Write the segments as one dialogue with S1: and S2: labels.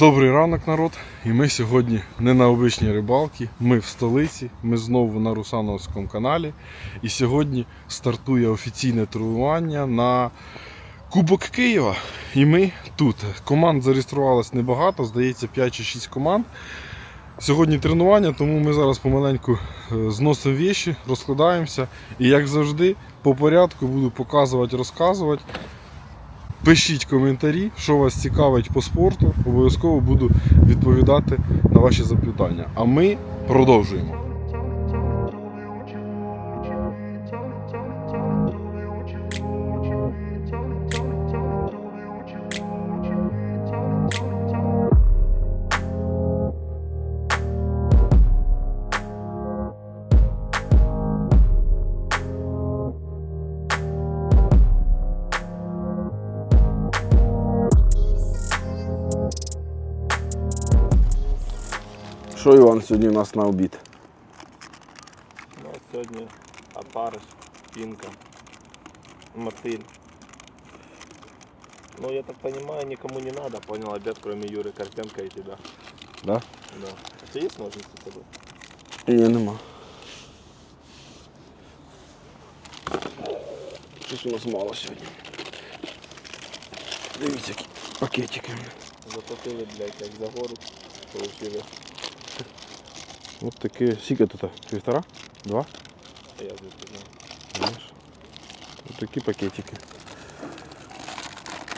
S1: Добрий ранок, народ. І ми сьогодні не на обичній рибалці, ми в столиці, ми знову на Русановському каналі. І сьогодні стартує офіційне тренування на Кубок Києва. І ми тут. Команд зареєструвалось небагато, здається, 5 чи 6 команд. Сьогодні тренування, тому ми зараз помаленьку е, зносимо віші, розкладаємося. І як завжди, по порядку буду показувати, розказувати. Пишіть коментарі, що вас цікавить по спорту. Обов'язково буду відповідати на ваші запитання. А ми продовжуємо. Що Іван сьогодні у нас на обід?
S2: Ну, сьогодні опариш, пінка, мотиль. Ну, я так понимаю, никому не надо, понял, обед, кроме Юры Карпенко и тебя.
S1: Да?
S2: Да. У тебя есть ножницы с собой?
S1: Ні, нема. Щось у нас мало сьогодні. Дивіться, які пакетики.
S2: Заплатили, блядь, як за гору, получили.
S1: Ось такі. Скільки тут? Півтора? Два?
S2: А я звідки знаю.
S1: Знаєш? Ось такі пакетики.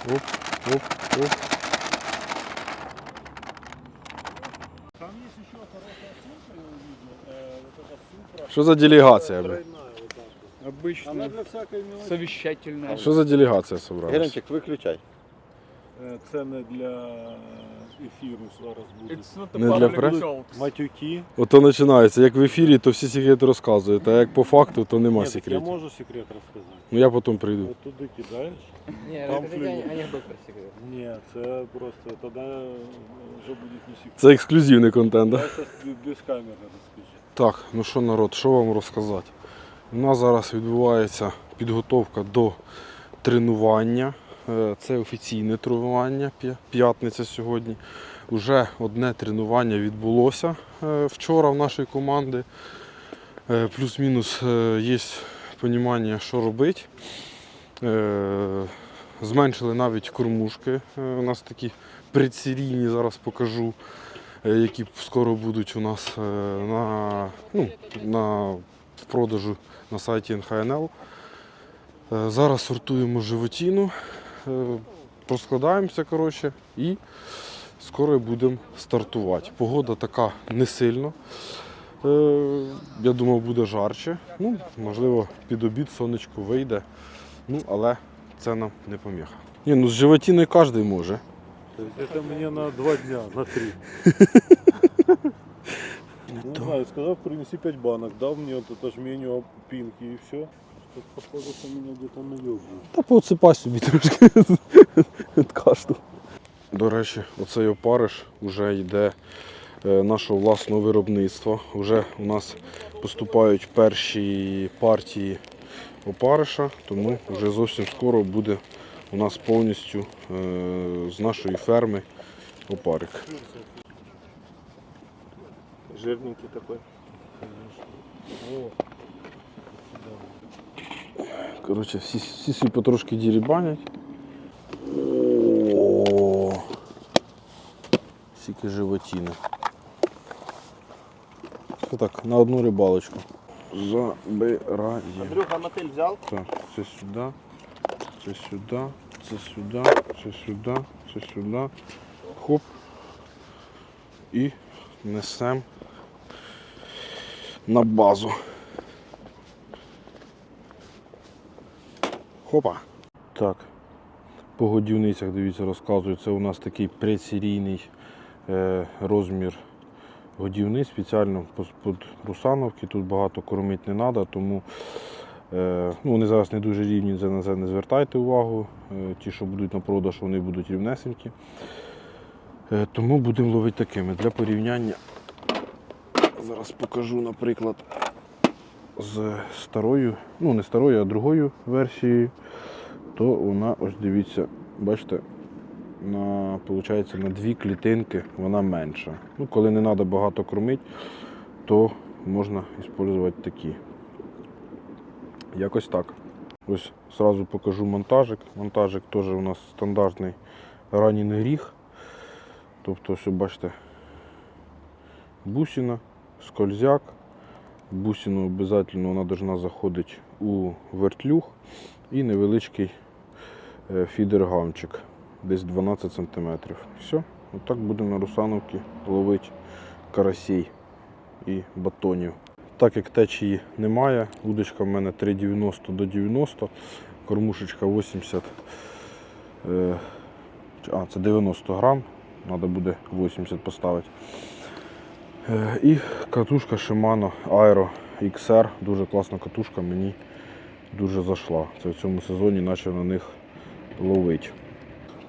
S1: Оп, оп, оп.
S3: Там есть еще хорошая ссылка, я увидел. Э, вот эта супра.
S1: Що за делегація, бля?
S3: Тройная вот так вот.
S4: Обычно
S3: Она для всякой мелочи.
S4: совещательная.
S1: Що за делегація собралась?
S2: Геренчик, виключай.
S3: Е, Це не для ефіру зараз буде.
S1: Не для прес?
S3: Матюки.
S1: Ото починається. Як в ефірі, то всі секрети розказують, а як по факту, то нема
S3: Ні, так я
S1: секретів.
S3: можу секрет розказати.
S1: Ну я потім прийду.
S3: От туди кидаєш.
S5: Не,
S3: Там
S5: расскажите
S3: клюет.
S5: ане- анекдот про секрет.
S3: Ні, це просто тоді вже буде не секрет.
S1: Це ексклюзивний контент, да?
S3: Я зараз без камери розкажу.
S1: Так, ну що народ, що вам розказати? У нас зараз відбувається підготовка до тренування. Е, Це офіційне тренування, п'ятниця сьогодні. Уже одне тренування відбулося е, вчора в нашій команди. Е, Плюс-мінус є розуміння, що робити. Зменшили навіть кормушки. У нас такі предсерійні, зараз покажу які скоро будуть у нас на, ну, на в продажу на сайті НХНЛ. Зараз сортуємо животіну, розкладаємося коротше, і скоро будемо стартувати. Погода така не сильно. Е, Я думав, буде жарче. Ну, можливо, під обід сонечко вийде. Ну, але це нам не поміха. Ні, ну з животіною кожен може.
S3: Це мені на два дня, на три. Не знаю, сказав, принеси 5 банок, дав мені от это пінки і все. Тут, походу, що мене где-то.
S1: Та поцепай собі трошки від кашту. До речі, оцей опариш вже йде е, нашого власного виробництва. Вже у нас поступають перші партії опариша, тому вже зовсім скоро буде у нас повністю е, з нашої ферми опарик.
S2: Жирненький такой.
S1: Коротше, всі, всі собі потрошки дірібанять. О, Скільки животіни. Так, на одну рибалочку. Забираємо.
S2: Андрюха, мотиль взял?
S1: Так, це сюди, це сюди, це сюди, це сюди, це сюди. Хоп. І несемо на базу. Хопа. Так. По годівницях, дивіться, розказую, це у нас такий предсерійний е, розмір годівниць спеціально під Русановки. Тут багато кормити не треба, тому е, ну, вони зараз не дуже рівні, на це не звертайте увагу. Е, ті, що будуть на продаж, вони будуть рівнесенькі. Е, тому будемо ловити такими. Для порівняння зараз покажу, наприклад, з старою, ну не старою, а другою версією, то вона, ось дивіться, бачите, на, получається, на дві клітинки вона менша. Ну, коли не треба багато кормити, то можна використовувати такі. Якось так. Ось сразу покажу монтажик. Монтажик теж у нас стандартний ранений гріх. Тобто, ось бачите, бусина, скользяк. Бусину обов'язково вона повинна заходити у вертлюг і невеличкий е, фідер-гамчик, десь 12 см. Все, отак будемо на Русановці ловити карасей і батонів. Так як течії немає, удочка в мене 3,90 до 90, кормушечка 80, е, а, це 90 грам, треба буде 80 поставити. Е, І катушка Shimano Aero XR, дуже класна катушка, мені дуже зайшла. Це в цьому сезоні почав на них ловити.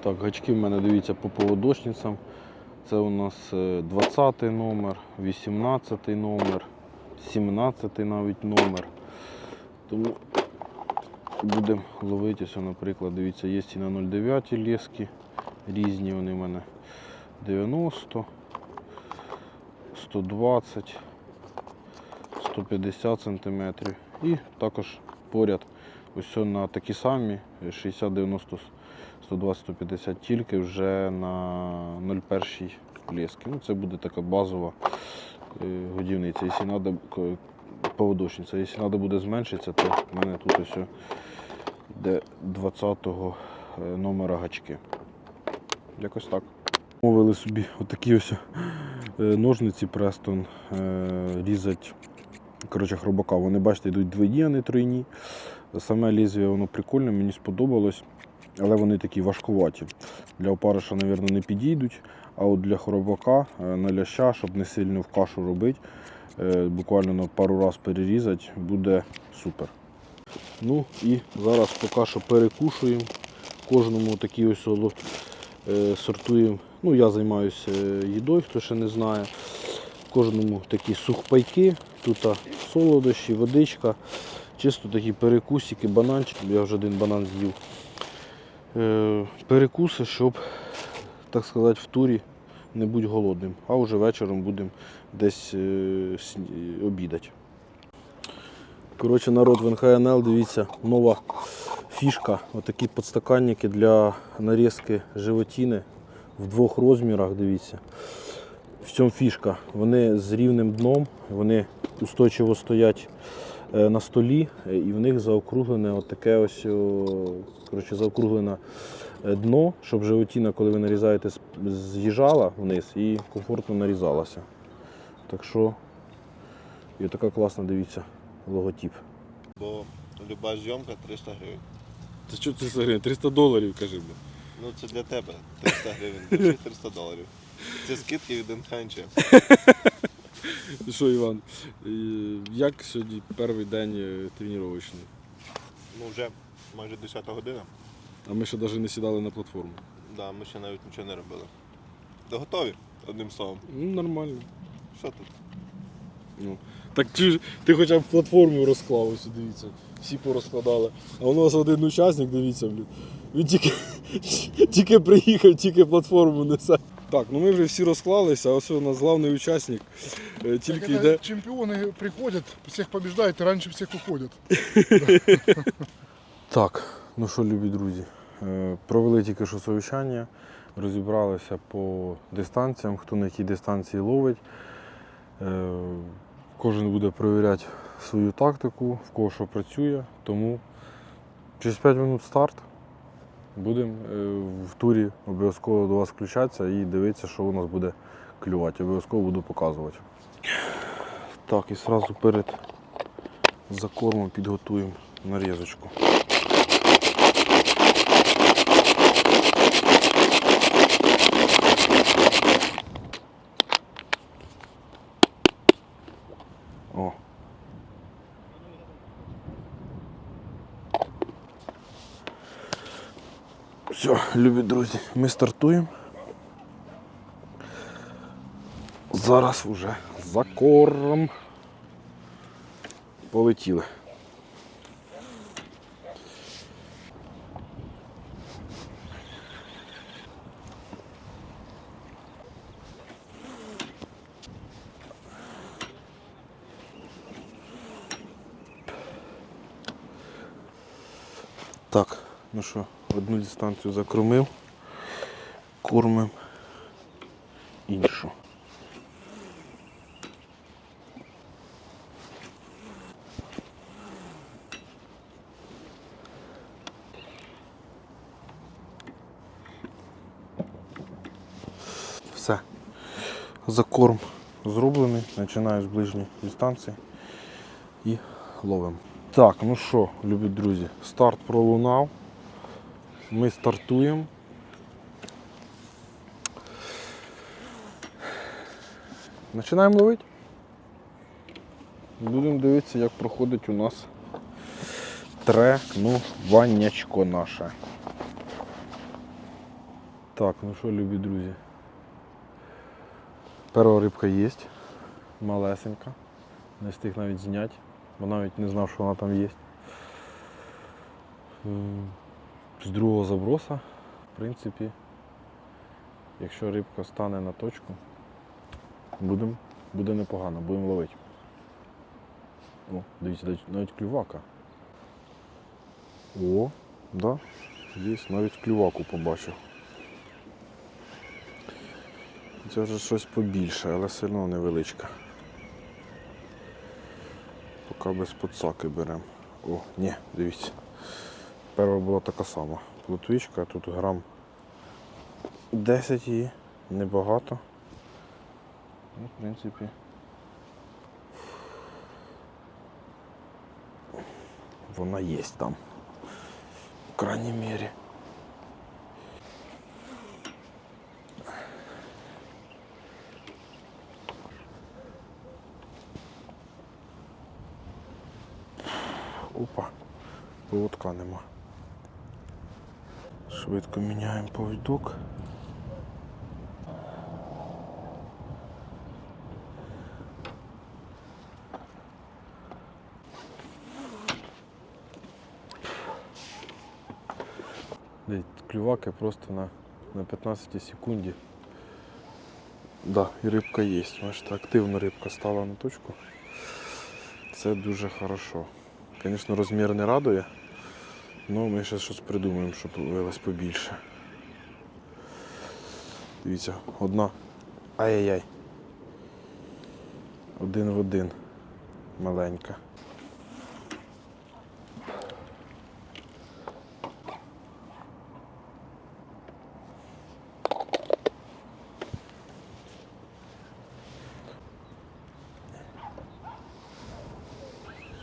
S1: Так, гачки в мене дивіться по поводочницям. Це у нас е, 20 номер, 18 номер, 17 навіть номер. Тому будемо ловити, ось, наприклад, дивіться, є і на 0,9 лески, різні вони в мене 90, 120, 150 см. І також поряд ось на такі самі 60, 90, 120, 150 тільки вже на 0,1 лески. Ну, це буде така базова е, годівниця. Якщо к- поводочниця. Якщо треба буде зменшитися, то в мене тут ось де 20-го е, номера гачки. Якось так. Мовили собі отакі ось е, ножниці Престон різати коротше, хробака. Вони, бачите, йдуть двойні, а не тройні. Саме лезвие воно прикольне, мені сподобалось, але вони такі важкуваті. Для опариша, мабуть, не підійдуть. А от для хробака е, на ляща, щоб не сильно в кашу робити, е, буквально на пару разів перерізати, буде супер. Ну і зараз поки що перекушуємо. Кожному такі ось е, сортуємо. Ну, я займаюся е, їдою, хто ще не знає. Кожному такі сухпайки, тут солодощі, водичка, чисто такі перекусики, бананчики. Я вже один банан з'їв. Е, перекуси, щоб, так сказати, в турі не бути голодним. А вже вечором будемо десь е, обідати. Коротше, народ в НХНЛ, дивіться, нова фішка. Отакі подстаканники для нарізки животіни в двох розмірах, дивіться. В цьому фішка. Вони з рівним дном, вони устойчиво стоять е, на столі, е, і в них заокруглене отаке ось коротше, заокруглене е, дно, щоб животіна, коли ви нарізаєте, з'їжджала вниз і комфортно нарізалася. Так що, і така класна, дивіться, логотип.
S2: Бо люба зйомка 300 гривень.
S1: Це що 300 гривень? 300 доларів, кажи. бля.
S2: Ну це для тебе 300 гривень, для всіх 300 доларів. Це скидки від Енханча.
S1: Ну що, Іван, як сьогодні перший день е, тренувальний?
S2: Ну вже майже 10 година.
S1: А ми ще навіть не сідали на платформу.
S2: Да, ми ще навіть нічого не робили. То готові, одним словом.
S1: Ну, нормально.
S2: Що тут?
S1: Ну. Так ж ти хоча б платформу розклав, ось дивіться. Всі порозкладали. А у нас один учасник, дивіться, блін. Він тільки, тільки приїхав, тільки платформу несе. Так, ну ми вже всі розклалися, а ось у нас главний учасник е, тільки
S4: Так
S1: йде.
S4: это чемпионы приходят, всех побеждают и раньше всех.
S1: Так, ну що, любі друзі, е, провели тільки що совіщання, розібралися по дистанціям, хто на якій дистанції ловить. Кожен буде перевіряти свою тактику, в кого що працює. Тому через 5 хвилин старт. Будемо е, в турі обов'язково до вас включатися і дивитися, що у нас буде клювати. Обов'язково буду показувати. Так, і одразу перед закормом підготуємо нарізочку. О. Все, любі друзі, ми стартуємо. Зараз уже за корм. Полетіли. Так, ну що, одну дистанцію закормив, кормим іншу. Все. Закорм зроблений. Починаю з ближньої дистанції і ловимо. Так, ну що, любі друзі, старт пролунав. Ми стартуємо. Починаємо ловити. Будемо дивитися, як проходить у нас тренуваннячко наше. Так, ну що, любі друзі. Перша рибка є, малесенька. Не встиг навіть зняти, бо навіть не знав, що вона там є. З другого заброса, в принципі, якщо рибка стане на точку, будем, буде непогано, будемо ловити. О, дивіться, навіть- клювака. О, да, є, навіть клюваку побачив. Це вже щось побільше, але все одно невеличка. Поки без подсаки беремо. О, ні, дивіться. Перша була така сама. Плотвичка, тут грам 10 її, небагато. Ну, в принципі. Вона є там. В крайній мірі. Опа, поводка нема. Швидко міняємо повідок. Клюваки просто на, на 15 секунді. Да, і рибка є. Бачите, активно рибка стала на точку. Це дуже хорошо. Звісно, розмір не радує, але ми ще щось придумаємо, щоб вилось побільше. Дивіться, одна. Ай-яй-яй. Один в один. Маленька.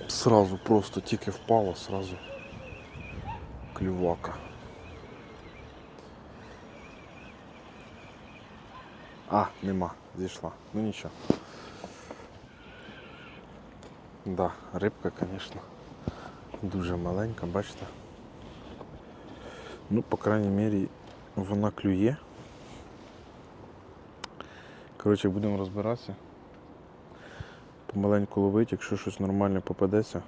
S1: Сразу просто тільки впало, сразу клювака. А, нема, зійшла. Ну нічого. Да, рибка, звісно, дуже маленька, бачите. Ну, по крайній мірі, вона клює. Коротше, будемо розбиратися. Помаленьку ловити, якщо щось нормальне попадеться,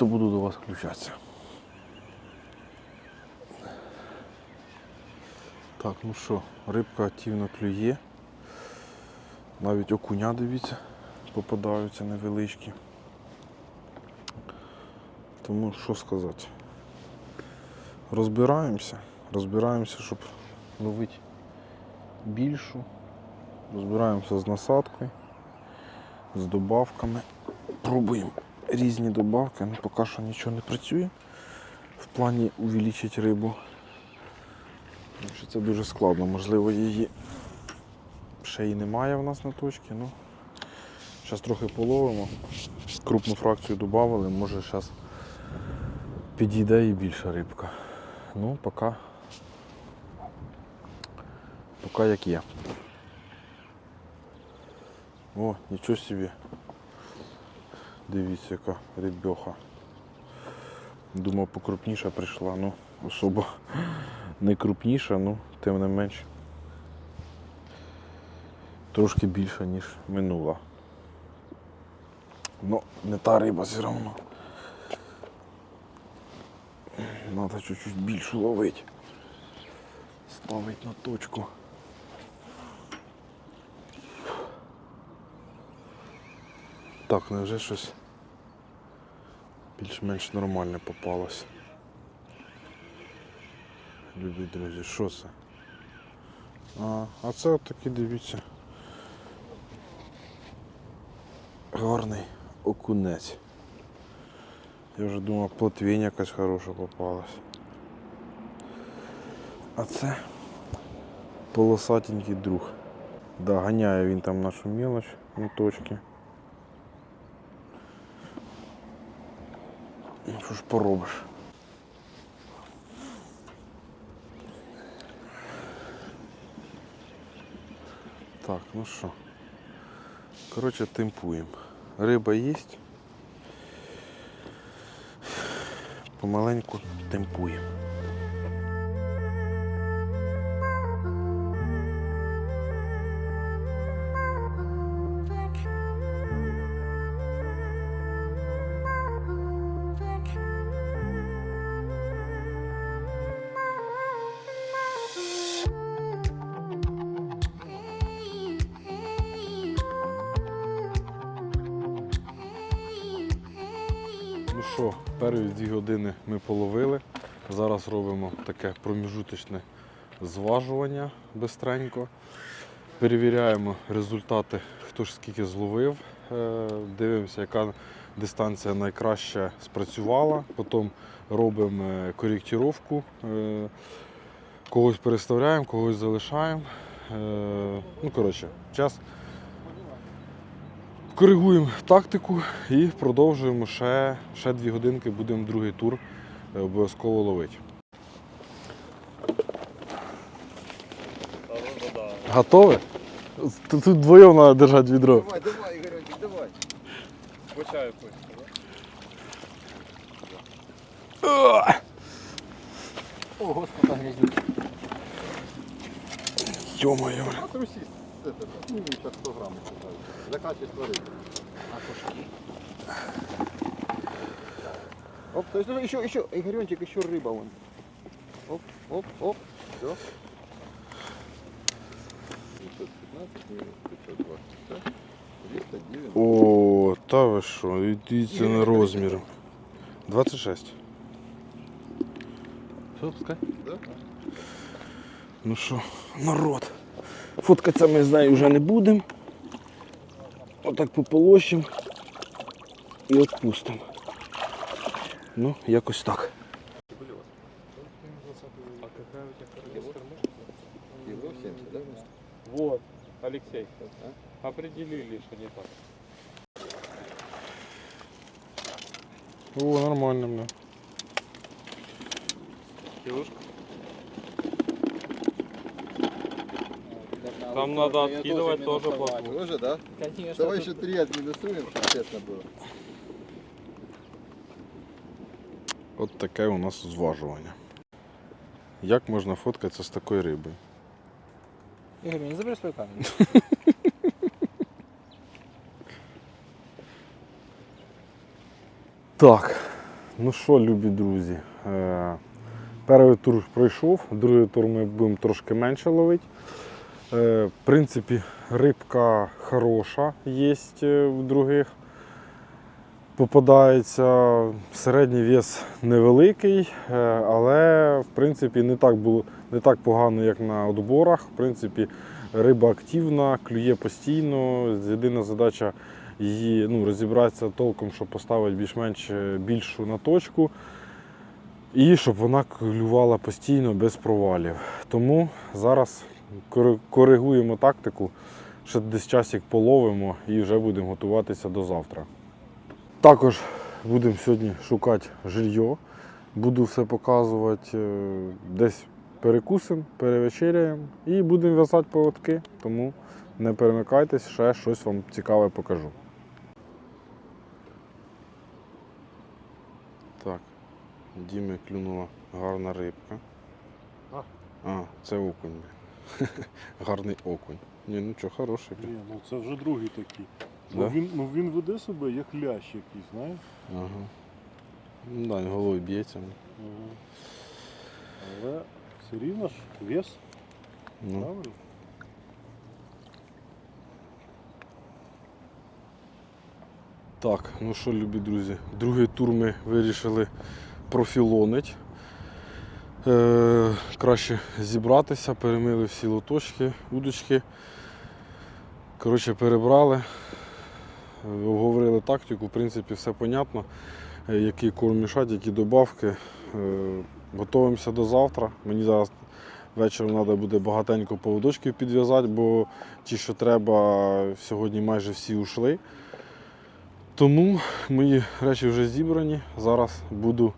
S1: то буду до вас включатися. Так, ну що, рибка активно клює. Навіть окуня, дивіться, попадаються невеличкі. Тому що сказати. Розбираємося, розбираємося, щоб ловити більшу. Розбираємося з насадкою, з добавками. Пробуємо різні добавки, але поки що нічого не працює в плані увеличити рибу. Тому що Це дуже складно, можливо, її ще й немає в нас на точці. Ну, Зараз трохи половимо. Крупну фракцію додали, може зараз підійде і більша рибка. Ну, поки, поки як є. О, нічого собі. Дивіться, яка рибьоха. Думав покрупніша прийшла, ну особо не крупніша, ну тим не менш. Трошки більша, ніж минула. Ну, не та риба все одно. Треба чуть-чуть більше ловити. Ставить на точку. Так, невже щось більш-менш нормальне попалось. Любі друзі, що це? А, а це от такий, дивіться. Гарний окунець. Я вже думав, плотвінь якась хороша попалась. А це полосатенький друг. Да, ганяє він там нашу мелоч на точки. Що ж поробиш? Так, ну що. Коротше, темпуємо. Риба є. Помаленьку темпуємо. Зараз робимо таке проміжуточне зважування бистренько. Перевіряємо результати, хто ж скільки зловив. Е, Дивимося, яка дистанція найкраще спрацювала. Потім робимо е, коректировку. Е, Когось переставляємо, когось залишаємо. Ну, коротше, час коригуємо тактику і продовжуємо ще, ще дві годинки, будемо другий тур обов'язково ловити. Готові? Тут, тут вдвоєм треба держати відро.
S2: Давай, давай, Ігорючик, давай.
S3: По чаю хочешь, да?
S2: О, господи, грязюк.
S1: Йо-моє.
S2: А трусись, це, це, ну, так 100 грамм. За качество риби. Оп, то есть, ну, еще, еще, Игоренчик, еще рыба вон. Оп, оп, оп, все.
S1: О, та ви що, дивіться на розмір. 26. Все, пускай. Ну що, народ. Фоткатися ми з нею вже не будемо. Отак пополощимо і відпустимо. Ну, якось так.
S3: Определили, что не так.
S1: О, нормально, бля.
S3: Килушка. Там надо откидывать тоже плотву.
S2: Тоже, да?
S5: Конечно,
S2: Давай
S5: тут-
S2: еще три отминусуем, чтобы честно было.
S1: От таке у нас зважування. Як можна фоткатися з такою рибою?
S5: Игорь, не забери свою камеру.
S1: Так, ну що, любі друзі, е, перший тур пройшов, другий тур ми будемо трошки менше ловити. Е, в принципі, рибка хороша є в других. Попадається середній вес невеликий, е, але в принципі не так було не так погано, як на отборах. В принципі, риба активна, клює постійно. Єдина задача її ну, розібратися толком, щоб поставити більш-менш е, більшу на точку. І щоб вона клювала постійно без провалів. Тому зараз коригуємо тактику, ще десь часик половимо і вже будемо готуватися до завтра. Також будемо сьогодні шукати жилье. Буду все показувати. е, Десь перекусимо, перевечеряємо і будемо в'язати поводки. Тому не перемикайтесь, ще щось вам цікаве покажу. Так, Діми клюнула гарна рибка.
S3: А.
S1: А, це окунь. Гарний окунь. Ні, ну що, хороший.
S3: Ні, ну це вже другий такий.
S1: Да?
S3: Ну, він, ну він веде себе як лящ якийсь, знаєш?
S1: Ага. Ну да, головою б'ється.
S3: Ага. Але все рівно ж вес,
S1: Ну.
S3: правильно?
S1: Так, ну що, любі друзі, другий тур ми вирішили профілонить. Е, краще зібратися, перемили всі лоточки, удочки. Коротше, перебрали, обговорили тактику, в принципі, все понятно. Е, Який корм мішати, які добавки. Е, Готуємося до завтра. Мені зараз вечором треба буде багатенько поводочків підв'язати, бо ті, що треба, сьогодні майже всі ушли. Тому мої речі вже зібрані. Зараз буду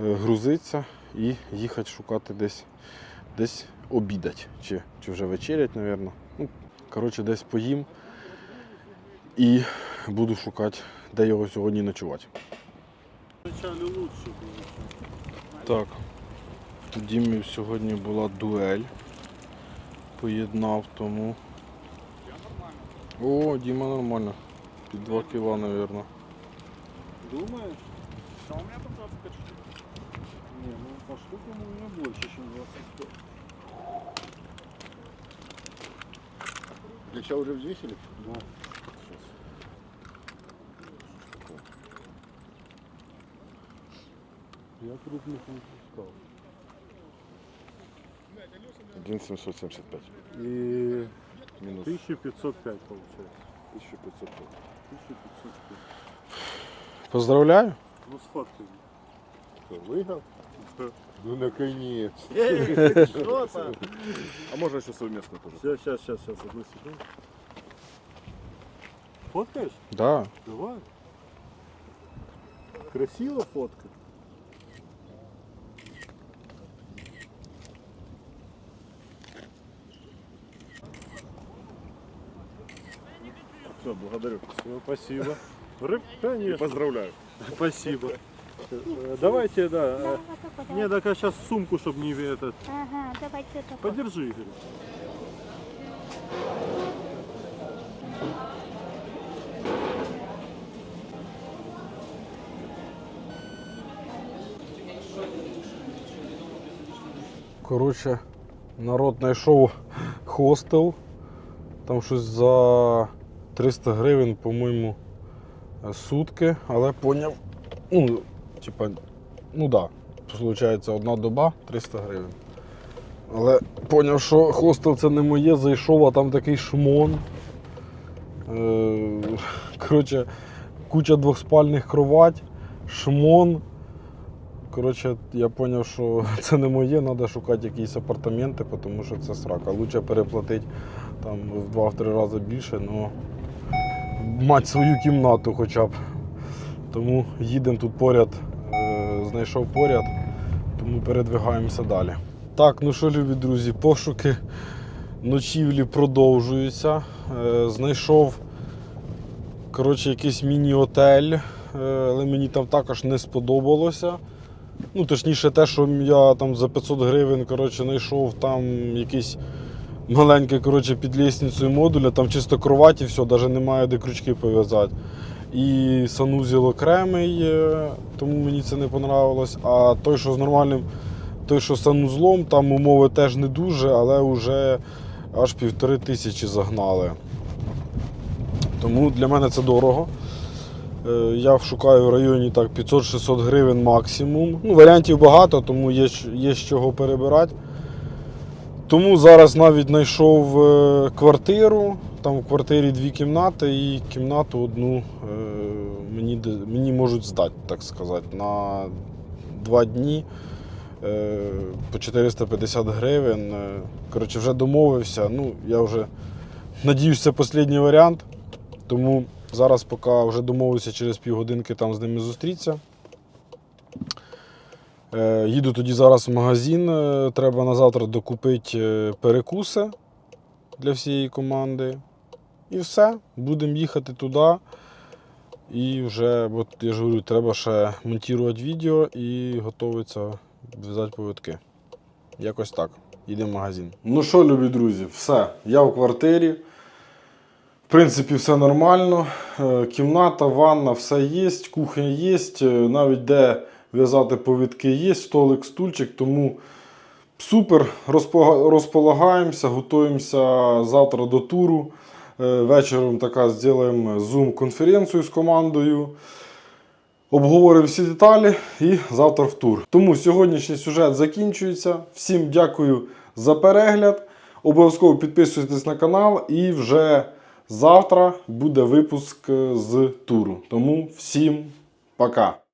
S1: е, грузитися і їхати шукати десь, десь обідати. Чи, чи вже вечерять, мабуть. Ну, коротше, десь поїм і буду шукати, де його сьогодні ночувати. Так, у Дімі сьогодні була дуель. Поєднав тому. О, Діма нормально. Під 2 кіла, мабуть.
S3: Думаешь? А у меня тут 25 штук. Не, ну по штукам у меня больше, чем 25.
S4: Леща уже взвесили?
S3: Да. Я крупных не пускал.
S2: 1775.
S3: И
S2: Мінус
S3: 1505 получается.
S2: 1505.
S3: 1505.
S1: Поздравляю!
S3: Ну с фотками.
S4: Выиграл? Ну, наконец.
S3: Что там?
S2: А можно ще совместно тоже.
S3: Сейчас, сейчас, сейчас, сейчас, одну секунду. Фоткаешь?
S1: Да.
S3: Давай. Красиво фотка.
S2: Все, благодарю.
S3: Все, спасибо. Рыб, конечно.
S2: Поздравляю.
S3: Спасибо. Э, Давайте, да. э, Не, так а сейчас сумку, чтобы не этот.
S6: Ага, давайте такое.
S3: Подержи, Игорь.
S1: Коротше, народ знайшов хостел. Там щось за 300 гривень, по-моєму, сутки, але поняв. Ну, типа, ну да, виходить, одна доба 300 гривень. Але поняв, що хостел це не моє, зайшов, а там такий шмон. Е, Коротше, куча двохспальних кровать, шмон. Коротше, я зрозумів, що це не моє, треба шукати якісь апартаменти, тому що це срака. Лучше переплатити там в 2-3 рази більше, але мати свою кімнату хоча б. Тому їдемо тут поряд, е, знайшов поряд, тому передвигаємося далі. Так, ну що, любі друзі, пошуки ночівлі продовжуються. Е, Знайшов коротше, якийсь міні-отель, е, але мені там також не сподобалося. Ну, точніше, те, що я там за 500 гривень коротше, знайшов там якийсь маленький коротше, під лісницею модуля, там чисто кроваті, все, навіть немає де крючки пов'язати. І санузел окремий, е, тому мені це не понравилось. А той, що з нормальним, той, що з санузлом, там умови теж не дуже, але вже аж півтори тисячі загнали. Тому для мене це дорого. Е, Я шукаю в районі так 500-600 гривень максимум. Ну, варіантів багато, тому є, є з чого перебирати. Тому зараз навіть знайшов е, квартиру. Там в квартирі дві кімнати і кімнату одну е, мені, мені можуть здати, так сказати, на два дні е, по 450 гривень. Коротше, вже домовився. Ну, я вже надіюсь, це останній варіант. Тому зараз, поки вже домовився через півгодинки там з ними зустрітися. Е, Їду тоді зараз в магазин. е, Треба на завтра докупити е, перекуси для всієї команди. І все. Будемо їхати туди. І вже, от я ж говорю, треба ще монтувати відео і готуватися в'язати повідки. Якось так. Їдемо в магазин. Ну що, любі друзі, все. Я в квартирі. В принципі, все нормально. Кімната, ванна, все є, кухня є, навіть де в'язати повідки є, столик, стульчик. Тому супер, розполагаємося, готуємося завтра до туру. Е, Вечором така зробимо зум-конференцію з командою. Обговоримо всі деталі і завтра в тур. Тому сьогоднішній сюжет закінчується. Всім дякую за перегляд. Обов'язково підписуйтесь на канал і вже завтра буде випуск е, з туру. Тому всім пока!